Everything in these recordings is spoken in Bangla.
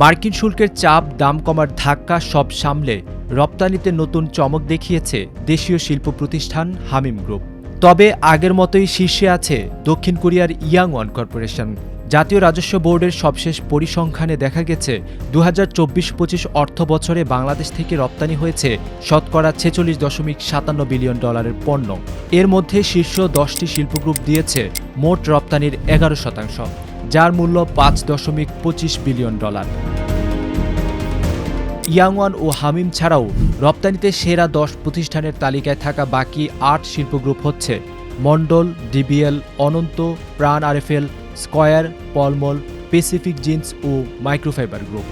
মার্কিন শুল্কের চাপ, দাম কমার ধাক্কা সব সামলে রপ্তানিতে নতুন চমক দেখিয়েছে দেশীয় শিল্প প্রতিষ্ঠান হামিম গ্রুপ। তবে আগের মতোই শীর্ষে আছে দক্ষিণ কোরিয়ার ইয়াং ওয়ান কর্পোরেশন। জাতীয় রাজস্ব বোর্ডের সবশেষ পরিসংখ্যানে দেখা গেছে দু হাজার চব্বিশ পঁচিশ অর্থ বছরে বাংলাদেশ থেকে রপ্তানি হয়েছে শতকরা ছেচল্লিশ দশমিক সাতান্ন বিলিয়ন ডলারের পণ্য। এর মধ্যে শীর্ষ দশটি শিল্পগ্রুপ দিয়েছে মোট রপ্তানির এগারো শতাংশ। যার মূল্য পাঁচ দশমিক পঁচিশ বিলিয়ন ডলার। ইয়াংওয়ান ও হামিম ছাড়াও রপ্তানিতে সেরা দশ প্রতিষ্ঠানের তালিকায় থাকা বাকি আট শিল্পগ্রুপ হচ্ছে Mondal, DBL, Ananta, Pran RFL, Square, Palmal, Pacific Jeans ও মাইক্রোফাইবার গ্রুপ।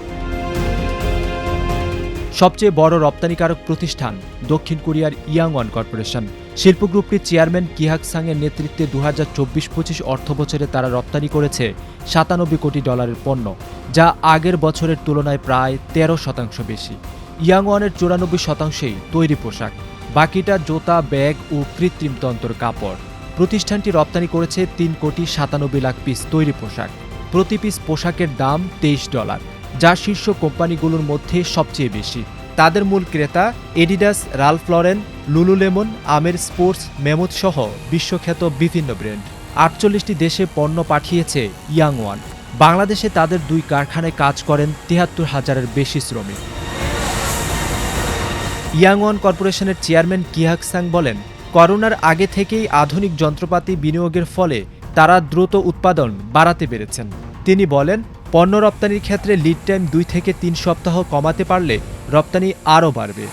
সবচেয়ে বড় রপ্তানিকারক প্রতিষ্ঠান দক্ষিণ কোরিয়ার ইয়াংওয়ান কর্পোরেশন। শিল্প গ্রুপটির চেয়ারম্যান কিহাক সাংয়ের নেতৃত্বে দু হাজার চব্বিশ পঁচিশ অর্থ বছরে তারা রপ্তানি করেছে সাতানব্বই কোটি ডলারের পণ্য, যা আগের বছরের তুলনায় প্রায় তেরো শতাংশ বেশি। ইয়াংওয়ানের চুরানব্বই শতাংশেই তৈরি পোশাক, বাকিটা জোতা, ব্যাগ ও কৃত্রিম তন্ত্র কাপড়। প্রতিষ্ঠানটি রপ্তানি করেছে তিন কোটি সাতানব্বই লাখ পিস তৈরি পোশাক। প্রতি পিস পোশাকের দাম তেইশ ডলার। যা শীর্ষ কোম্পানিগুলোর মধ্যে সবচেয়ে বেশি। তাদের মূল ক্রেতা এডিডাস, রালফ লরেন, লুলুলেমন, আমের স্পোর্টস মেমোদ সহ বিশ্বখ্যাত বিভিন্ন ব্র্যান্ড। আটচল্লিশটি দেশে পণ্য পাঠিয়েছে ইয়াং ওয়ান। বাংলাদেশে তাদের দুই কারখানায় কাজ করেন তিয়াত্তর হাজারের বেশি শ্রমিক। ইয়াং ওয়ান কর্পোরেশনের চেয়ারম্যান কিহাক সাং বলেন, করোনার আগে থেকেই আধুনিক যন্ত্রপাতি বিনিয়োগের ফলে তারা দ্রুত উৎপাদন বাড়াতে পেরেছেন। তিনি বলেন পণ্য রপ্তানির ক্ষেত্রে লিড টাইম দুই থেকে তিন সপ্তাহ কমাতে পারলে রপ্তানি আরও বাড়বে।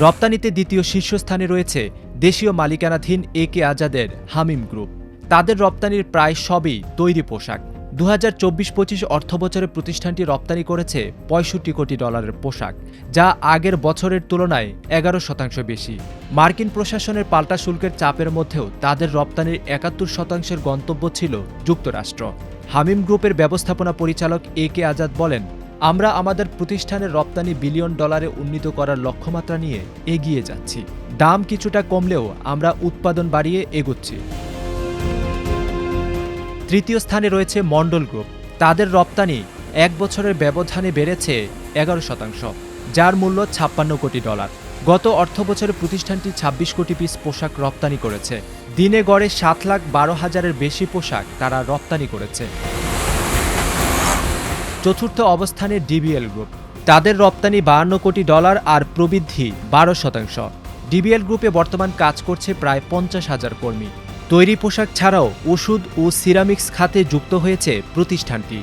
রপ্তানিতে দ্বিতীয় শীর্ষস্থানে রয়েছে দেশীয় মালিকানাধীন এ কে আজাদের হামিম গ্রুপ। তাদের রপ্তানির প্রায় সবই তৈরি পোশাক। দু হাজার চব্বিশ পঁচিশ অর্থবছরে প্রতিষ্ঠানটি রপ্তানি করেছে পঁয়ষট্টি কোটি ডলারের পোশাক, যা আগের বছরের তুলনায় এগারো শতাংশ বেশি। মার্কিন প্রশাসনের পাল্টা শুল্কের চাপের মধ্যেও তাদের রপ্তানির একাত্তর শতাংশের গন্তব্য ছিল যুক্তরাষ্ট্র। হামিম গ্রুপের ব্যবস্থাপনা পরিচালক এ কে আজাদ বলেন, আমরা আমাদের প্রতিষ্ঠানের রপ্তানি বিলিয়ন ডলারে উন্নীত করার লক্ষ্যমাত্রা নিয়ে এগিয়ে যাচ্ছি। দাম কিছুটা কমলেও আমরা উৎপাদন বাড়িয়ে এগোচ্ছি। তৃতীয় স্থানে রয়েছে মন্ডল গ্রুপ। তাদের রপ্তানি এক বছরের ব্যবধানে বেড়েছে এগারো শতাংশ, যার মূল্য ছাপ্পান্ন কোটি ডলার। গত অর্থ বছরে প্রতিষ্ঠানটি ২৬ কোটি পিস পোশাক রপ্তানি করেছে। দিনে গড়ে সাত লাখ বারো হাজারের বেশি পোশাক তারা রপ্তানি করেছে। চতুর্থ অবস্থানে ডিবিএল গ্রুপ। তাদের রপ্তানি বাহান্ন কোটি ডলার আর প্রবৃদ্ধি বারো শতাংশ। ডিবিএল গ্রুপে বর্তমান কাজ করছে প্রায় পঞ্চাশ হাজার কর্মী। তৈরি পোশাক ছাড়াও ওষুধ ও সিরামিক্স খাতে যুক্ত হয়েছে প্রতিষ্ঠানটি।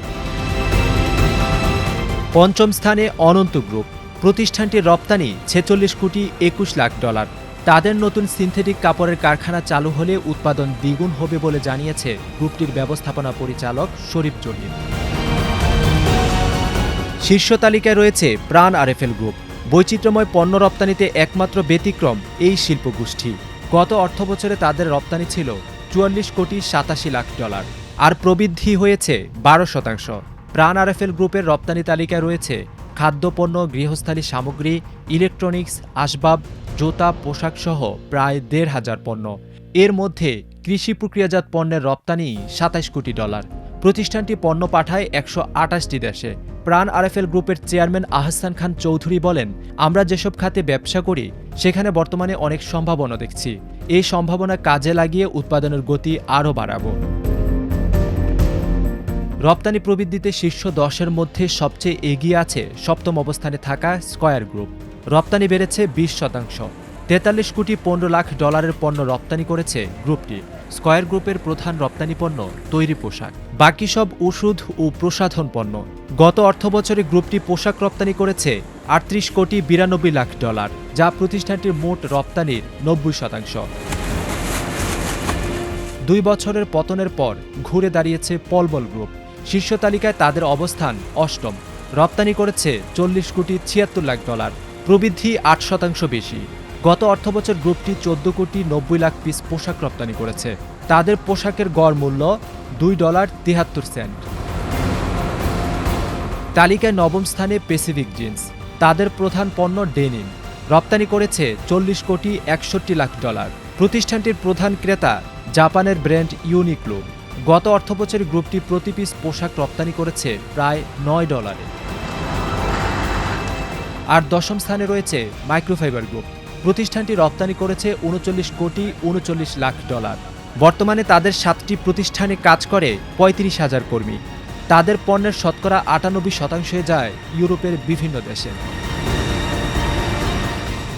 পঞ্চম স্থানে অনন্ত গ্রুপ। প্রতিষ্ঠানটির রপ্তানি ছেচল্লিশ কোটি একুশ লাখ ডলার। তাদের নতুন সিনথেটিক কাপড়ের কারখানা চালু হলে উৎপাদন দ্বিগুণ হবে বলে জানিয়েছে গ্রুপটির ব্যবস্থাপনা পরিচালক শরীফ জলিল শীর্ষ তালিকায় রয়েছে প্রাণ আরএফএল গ্রুপ। বৈচিত্র্যময় পণ্য রপ্তানিতে একমাত্র ব্যতিক্রম এই শিল্পগোষ্ঠী। গত অর্থবছরে তাদের রপ্তানি ছিল চুয়াল্লিশ কোটি সাতাশি লাখ ডলার, আর প্রবৃদ্ধি হয়েছে বারো শতাংশ। প্রাণ আরএফএল গ্রুপের রপ্তানি তালিকায় রয়েছে খাদ্যপণ্য, গৃহস্থালী সামগ্রী, ইলেকট্রনিক্স, আসবাব, জুতা, পোশাক সহ প্রায় দেড় হাজার পণ্য। এর মধ্যে কৃষি প্রক্রিয়াজাত পণ্যের রপ্তানি সাতাইশ কোটি ডলার। প্রতিষ্ঠানটি পণ্য পাঠায় একশো আটাশটি দেশে। প্রাণ আরএফএল গ্রুপের চেয়ারম্যান আহসান খান চৌধুরী বলেন, আমরা যেসব খাতে ব্যবসা করি, সেখানে বর্তমানে অনেক সম্ভাবনা দেখছি। এই সম্ভাবনা কাজে লাগিয়ে উৎপাদনের গতি আরও বাড়াবো। রপ্তানি প্রবৃদ্ধিতে শীর্ষ দশের মধ্যে সবচেয়ে এগিয়ে আছে সপ্তম অবস্থানে থাকা স্কয়ার গ্রুপ। রপ্তানি বেড়েছে বিশ শতাংশ। তেতাল্লিশ কোটি পনেরো লাখ ডলারের পণ্য রপ্তানি করেছে গ্রুপটি। স্কয়ার গ্রুপের প্রধান রপ্তানি পণ্য তৈরি পোশাক। বাকি সব ওষুধ ও প্রসাধন পণ্য। গত অর্থবছরে গ্রুপটি পোশাক রপ্তানি করেছে আটত্রিশ কোটি বিরানব্বই লাখ ডলার, যা প্রতিষ্ঠানটির মোট রপ্তানির নব্বই শতাংশ। দুই বছরের পতনের পর ঘুরে দাঁড়িয়েছে পলবল গ্রুপ। শীর্ষ তালিকায় তাদের অবস্থান অষ্টম। রপ্তানি করেছে চল্লিশ কোটি ছিয়াত্তর লাখ ডলার, প্রবৃদ্ধি আট শতাংশ বেশি। গত অর্থবছর গ্রুপটি চোদ্দ কোটি নব্বই লাখ পিস পোশাক রপ্তানি করেছে। তাদের পোশাকের গড় মূল্য দুই ডলার তিহাত্তর সেন্ট। তালিকায় নবম স্থানে প্যাসিফিক জিন্স তাদের প্রধান পণ্য ডেনিম। রপ্তানি করেছে চল্লিশ কোটি একষট্টি লাখ ডলার। প্রতিষ্ঠানটির প্রধান ক্রেতা জাপানের ব্র্যান্ড ইউনিক্লো গত অর্থবছরে গ্রুপটি প্রতি পিস পোশাক রপ্তানি করেছে প্রায় নয় ডলারে। আর দশম স্থানে রয়েছে মাইক্রোফাইবার গ্রুপ প্রতিষ্ঠানটি রপ্তানি করেছে উনচল্লিশ কোটি উনচল্লিশ লাখ ডলার। বর্তমানে তাদের সাতটি প্রতিষ্ঠানে কাজ করে পঁয়ত্রিশ হাজার কর্মী। তাদের পণ্যের শতকরা আটানব্বই শতাংশে যায় ইউরোপের বিভিন্ন দেশে।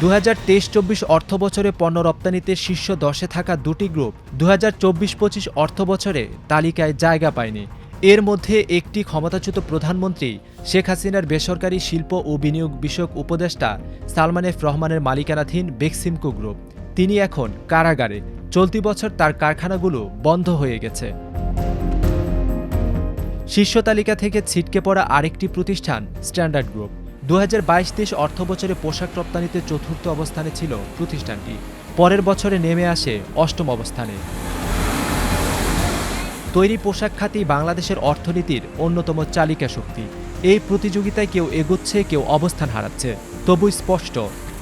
দু হাজার তেইশ চব্বিশ অর্থ বছরে পণ্য রপ্তানিতে শীর্ষ দশে থাকা দুটি গ্রুপ দু হাজার চব্বিশ পঁচিশ অর্থ বছরে তালিকায় জায়গা পায়নি। এর মধ্যে একটি ক্ষমতাচ্যুত প্রধানমন্ত্রী শেখ হাসিনার বেসরকারি শিল্প ও বিনিয়োগ বিষয়ক উপদেষ্টা সালমান এফ রহমানের মালিকানাধীন বেক্সিমকো গ্রুপ। তিনি এখন কারাগারে। চলতি বছর তার কারখানাগুলো বন্ধ হয়ে গেছে। শীর্ষ তালিকা থেকে ছিটকে পড়া আরেকটি প্রতিষ্ঠান, স্ট্যান্ডার্ড গ্রুপ। দু হাজার বাইশ তেইশ অর্থ বছরে পোশাক রপ্তানিতে চতুর্থ অবস্থানে ছিল প্রতিষ্ঠানটি। পরের বছরে নেমে আসে অষ্টম অবস্থানে। তৈরি পোশাক খাতেই বাংলাদেশের অর্থনীতির অন্যতম চালিকা শক্তি। এই প্রতিযোগিতায় কেউ এগোচ্ছে, কেউ অবস্থান হারাচ্ছে। তবু স্পষ্ট,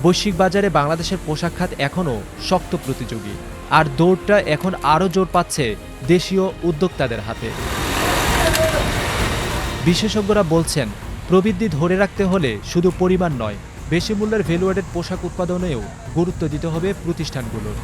বৈশ্বিক বাজারে বাংলাদেশের পোশাক খাত এখনও শক্ত প্রতিযোগী। আর দৌড়টা এখন আরও জোর পাচ্ছে দেশীয় উদ্যোক্তাদের হাতে। বিশেষজ্ঞরা বলছেন, প্রবৃদ্ধি ধরে রাখতে হলে শুধু পরিমাণ নয়, বেশি মূল্যের ভ্যালুয়েডেড পোশাক উৎপাদনেও গুরুত্ব দিতে হবে প্রতিষ্ঠানগুলোর।